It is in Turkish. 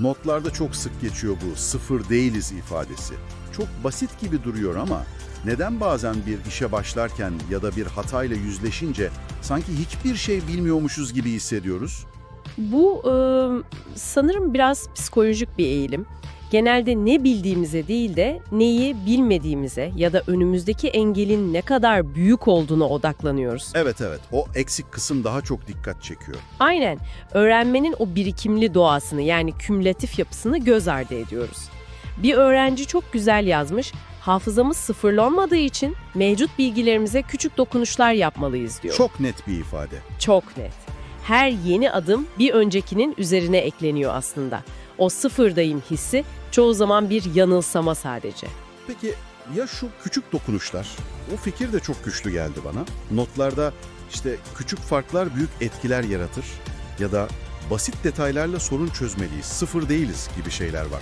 Notlarda çok sık geçiyor bu sıfır değiliz ifadesi. Çok basit gibi duruyor ama neden bazen bir işe başlarken ya da bir hatayla yüzleşince sanki hiçbir şey bilmiyormuşuz gibi hissediyoruz? Bu e, sanırım biraz psikolojik bir eğilim. Genelde ne bildiğimize değil de neyi bilmediğimize ya da önümüzdeki engelin ne kadar büyük olduğuna odaklanıyoruz. Evet evet o eksik kısım daha çok dikkat çekiyor. Aynen. Öğrenmenin o birikimli doğasını yani kümülatif yapısını göz ardı ediyoruz. Bir öğrenci çok güzel yazmış. Hafızamız sıfırlanmadığı için mevcut bilgilerimize küçük dokunuşlar yapmalıyız diyor. Çok net bir ifade. Çok net. Her yeni adım bir öncekinin üzerine ekleniyor aslında. O sıfırdayım hissi çoğu zaman bir yanılsama sadece. Peki ya şu küçük dokunuşlar? O fikir de çok güçlü geldi bana. Notlarda işte küçük farklar büyük etkiler yaratır ya da basit detaylarla sorun çözmeliyiz, sıfır değiliz gibi şeyler var.